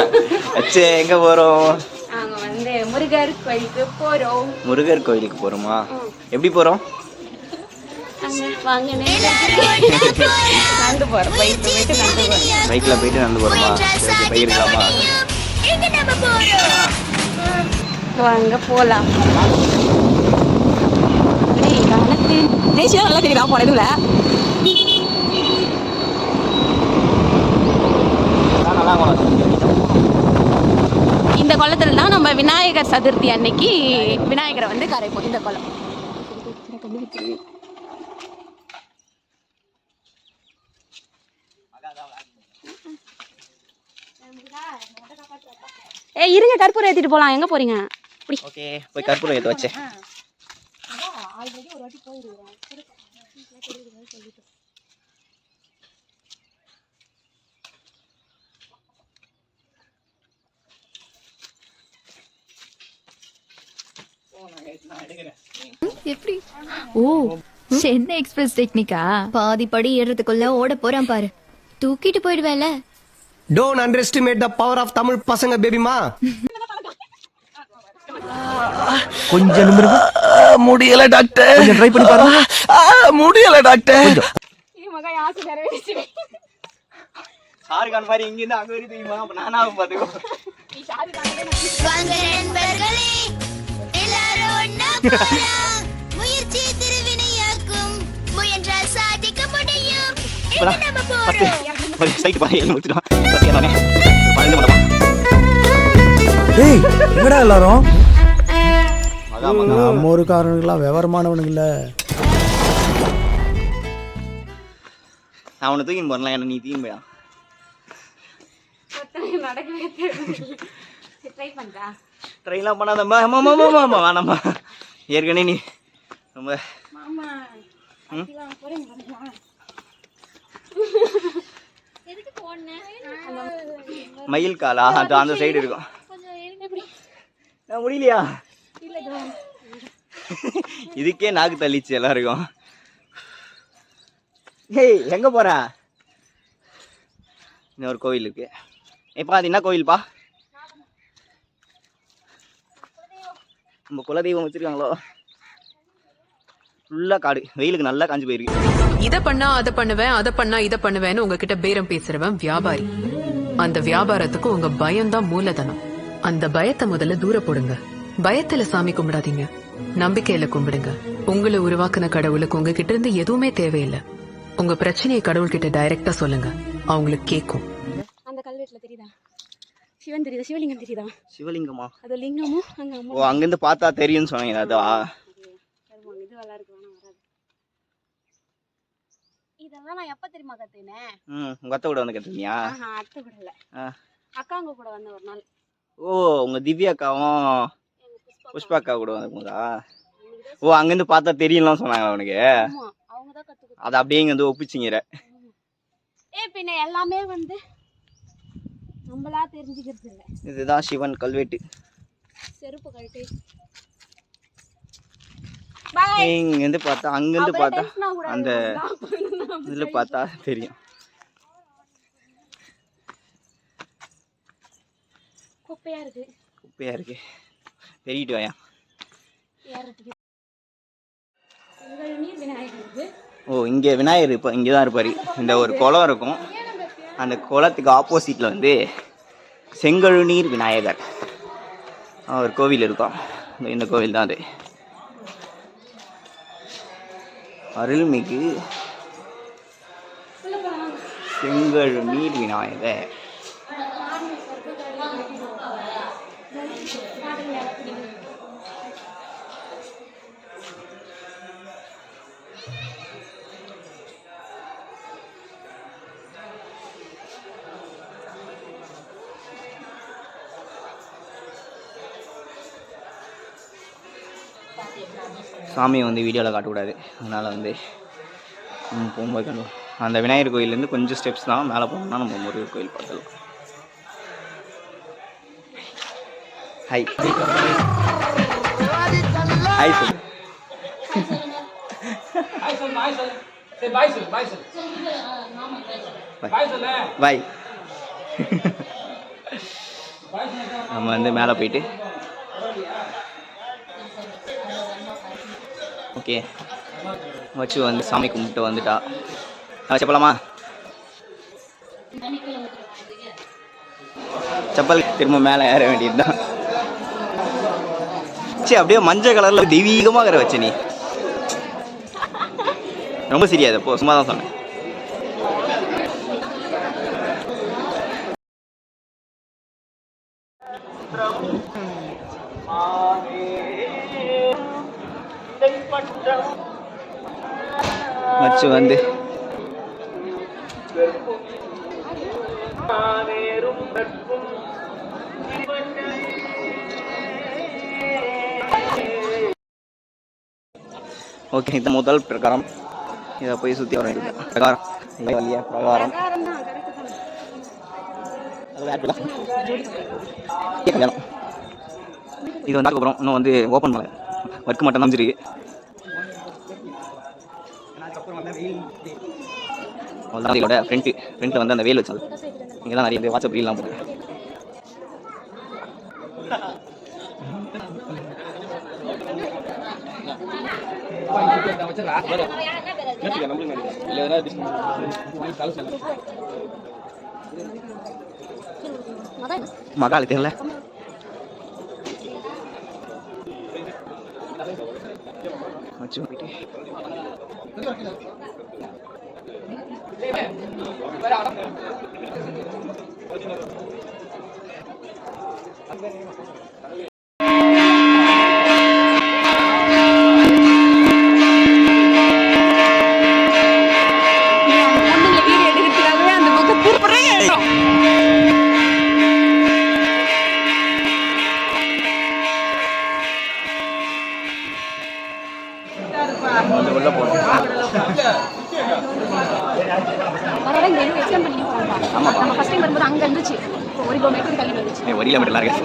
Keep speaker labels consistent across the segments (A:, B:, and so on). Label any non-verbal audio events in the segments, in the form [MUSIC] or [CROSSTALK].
A: அச்சே எங்க போறோம்?
B: நாங்க வந்து முருகர் கோயிலுக்கு போறோம்.
A: முருகர் கோயிலுக்கு போறோமா? எப்படி போறோம்?
B: நடந்து போறோம். பைக்கு போயிட்டு நடந்து போறோம்.
A: பைக்ல போயிட்டு நடந்து போறோமா? போயிருக்கலாமா
B: வாங்க போலாம். நல்லா தெரியுதா? போன இதுல.
A: நல்லா
B: இந்த குளத்துல தான் நம்ம விநாயகர் சதுர்த்தி அன்னைக்கு விநாயகரை வந்து கரைப்போம் இந்த குளம் ஏய் இருங்க கற்பூரம் ஏத்திட்டு போலாம் எங்க போறீங்க
A: ஓகே போய் கற்பூரம் ஏற்ற வச்சேன்
C: எப்படி? ஓ சென்னை எக்ஸ்பிரஸ் டெக்னிக்கா? பாதி படி ஏறதுக்குள்ள ஓட போறான் பாரு. தூக்கிட்டு போயிடுவேல
D: don't underestimate the power of Tamil பசங்க பேபிமா
A: கொஞ்சம் நிமிருங்க
D: முடியல டாக்டர்
A: கொஞ்சம் ட்ரை பண்ணி பாருங்க.
D: முடியல டாக்டர்
A: ஷாருக்கான் மாதிரி இங்க இருந்து அங்க வரைக்கும் நானாவும் பாத்துக்கோ
E: முயற்சி திருவினையாக்கும். முயன்றால் சாதிக்க முடியும். எங்க நம்ம போறோம்.
A: சைட்டு பாரு ஏறி முடிச்சிடும் பத்து ஏறானே பன்னெண்டு மணி
F: ஏய் எங்கடா எல்லாரும்?
A: மகா மகா
F: நம்ம ஊருக்காரனுங்களாம் விவரமானவனுங்க இல்ல.
A: நான் உன்னை தூக்கின்னு போறேன் என்ன நீ தூக்கின்னு போயா?
B: நடக்கவே ட்ரை பண்றா.
A: ட்ரெயின்லாம் பண்ணாதம்மா. ஆமா ஆமா ஆமா ஆமா வேணாம்மா. ஏற்கனவே நீ ரொம்ப? மயில் காலா? அது அந்த சைடு இருக்கும். நான் முடியலையா? இதுக்கே நாக்கு தள்ளிச்சு எல்லாருக்கும். ஏய் எங்க போற? இன்னொரு கோவில் இருக்கு. ஏப்பா அது என்ன கோவில்ப்பா நம்ம குலதெய்வம் வச்சிருக்காங்களோ? ஃபுல்லாக காடு. வெயிலுக்கு நல்லா காஞ்சு போயிருக்கு.
G: இத பண்ணா அத பண்ணுவேன் அதை பண்ணா இத பண்ணுவேன்னு உங்ககிட்ட பேரம் பேசுறவன் வியாபாரி. அந்த வியாபாரத்துக்கு உங்க பயம்தான் மூலதனம். அந்த பயத்தை முதல்ல தூர போடுங்க. பயத்துல சாமி கும்பிடாதீங்க. நம்பிக்கையில கும்பிடுங்க. உங்களை உருவாக்குன கடவுளுக்கு உங்ககிட்ட இருந்து எதுவுமே தேவையில்லை. உங்க பிரச்சனையை கடவுள்கிட்ட டைரக்டா சொல்லுங்க. அவங்களுக்கு
B: கேட்கும். சிவன் தெரியுதா? சிவலிங்கம் தெரியுதா?
A: சிவலிங்கமா?
B: அது லிங்கமும் அங்க அம்மா
A: ஓ அங்கிருந்து பார்த்தா தெரியும்னு சொன்னீங்க அதா?
B: தருவாங்க. இது நல்லா இருக்கு வேணா வராது. இதெல்லாம் நான் எப்ப தெரியுமா கத்துனேன்
A: ம் உங்க அத்தை கூட வந்து கத்துனியா
B: அத்தை கூட இல்ல. அக்காங்க கூட வந்த ஒரு நாள்.
A: ஓ உங்க திவ்யா அக்காவும்
B: புஷ்பா
A: அக்கா. கூட வந்திருக்குதா ஓ அங்கிருந்து பார்த்தா தெரியும்லாம் சொன்னாங்க அவனுக்கு.
B: கொடுத்தாங்க.
A: அதை அப்படியே இங்க வந்து ஒப்பிச்சிங்கிற.
B: ஏய் பின்ன எல்லாமே வந்து நம்மளா தெரிஞ்சுக்கிறது இல்ல
A: இதுதான் சிவன் கல்வெட்டு.
B: செருப்பு கழட்டி.
A: இங்கிருந்து பார்த்தா அங்கிருந்து பார்த்தா அந்த இதுல பார்த்தா தெரியும்.
B: குப்பையா இருக்கு.
A: குப்பையா இருக்கு. பெருகிட்டு வாயா. ஓ இங்கே விநாயகர் இப்போ இங்கே தான் இருப்பார் இந்த ஒரு குளம் இருக்கும். அந்த குளத்துக்கு ஆப்போசிட்டில் வந்து செங்கழுநீர் விநாயகர். ஒரு கோவில் இருக்கும். இந்த- கோவில் தான் அது? அருள்மிகு செங்கழுநீர் விநாயகர். சாமியை வந்து வீடியோவில் காட்டக்கூடாது. அதனால் வந்து போகும்போது கண்டு அந்த விநாயகர் கோயிலேருந்து கொஞ்சம் ஸ்டெப்ஸ் தான் மேலே போனோம்னா நம்ம முருகர் கோயில் பார்க்கலாம் ஹை ஹை சார் பாய் நம்ம வந்து மேலே போயிட்டு ஓகே. வச்சு வந்து சாமி கும்பிட்டு வந்துட்டா. செப்பலாமா? செப்பல் திரும்ப மேலே ஏற வேண்டியதுதான். சரி அப்படியே மஞ்சள் கலரில் தெய்வீகமாக இருக்கிற வச்ச நீ. ரொம்ப சரியாது போ சும்மா தான் சொன்னேன். மச்சு வந்து. ஓகே இது முதல் பிரகாரம். இதை போய் சுற்றி வர பிரகாரம். வழியா பிரகாரம். இது வந்து அதுக்கப்புறம் இன்னும் வந்து ஓப்பன் பண்ணல. ஒர்க் மட்டும் தான் இருக்கு அவ்வளோதான் இதோட ஃப்ரண்ட்டு ஃப்ரண்ட்டில் வந்து அந்த வேல் வச்சாங்க. இங்கே தான் நிறைய பேர் வாட்ஸ்அப் ரீல்லாம் போடுறேன் மகாலி தெரியல. வச்சு போயிட்டு
B: பொண்ணுங்களை வீடியோ எடுக்கிறதுக்காகவே அந்த பக்கம் திருப்பறே இடம்
A: வந்து உள்ள போகணும்
B: வர இங்க எதுவும் எக்ஸ்பிளைன் பண்ணி
A: ஆமாப்பா.
B: நம்ம ஃபர்ஸ்ட் டைம் வரும்போது அங்க இருந்துச்சு இப்போ ஒரு கிலோமீட்டர் தள்ளி வந்துச்சு
A: ஒரு கிலோமீட்டர்லாம் இருக்கு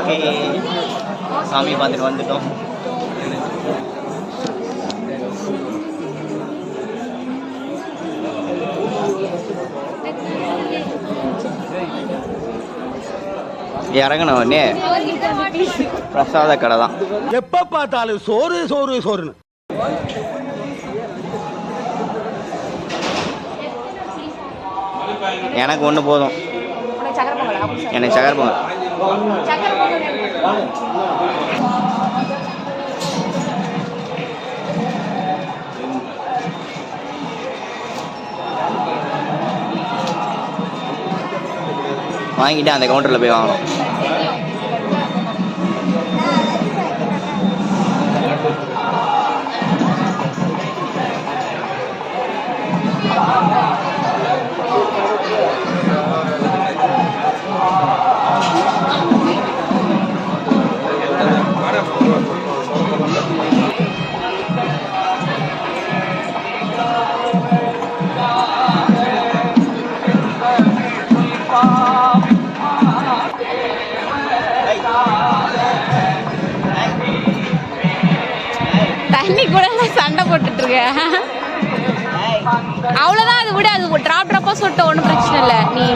A: ஓகே சாமி பார்த்துட்டு வந்துட்டோம். இறங்கின உடனே பிரசாத கடை தான்.
D: எப்ப பார்த்தாலும் சோறு சோறு சோறுன்னு.
A: எனக்கு ஒன்று போதும். எனக்கு சக்கரை பொங்கல். வாங்கிட்டு அந்த கவுண்டரில் போய் வாங்கணும்
B: Thank you. சண்டை அவ்வளோதான் அது விட அது ட்ராப் ட்ராப்பாக சுட்ட ஒன்றும் பிரச்சனை இல்லை. நீ.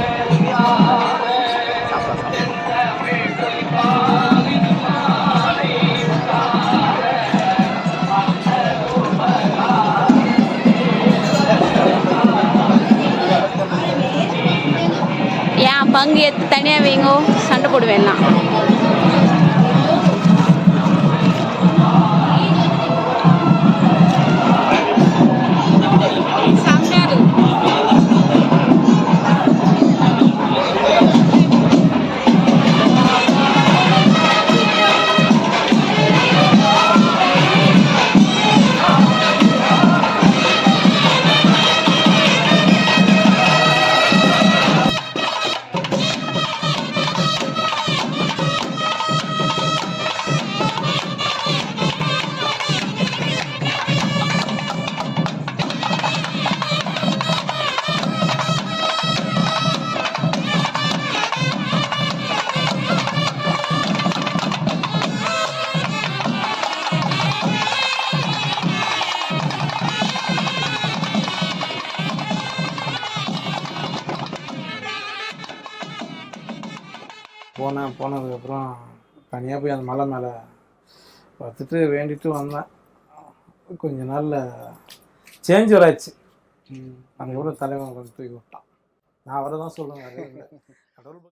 B: ஏன் பங்கு எடுத்து தனியாக வைங்கோ சண்டை போடுவேன்
H: போனேன். போனதுக்கப்புறம் தனியாக போய் அந்த மலை மேலே பார்த்துட்டு வேண்டிட்டு வந்தேன். கொஞ்ச நாளில் சேஞ்ச் வராச்சு. அதுக்கப்புறம் தலைவன் கொஞ்சம் தூக்கி விட்டான். நான் அவரை தான் சொல்லுவேன் [LAUGHS] கடவுள்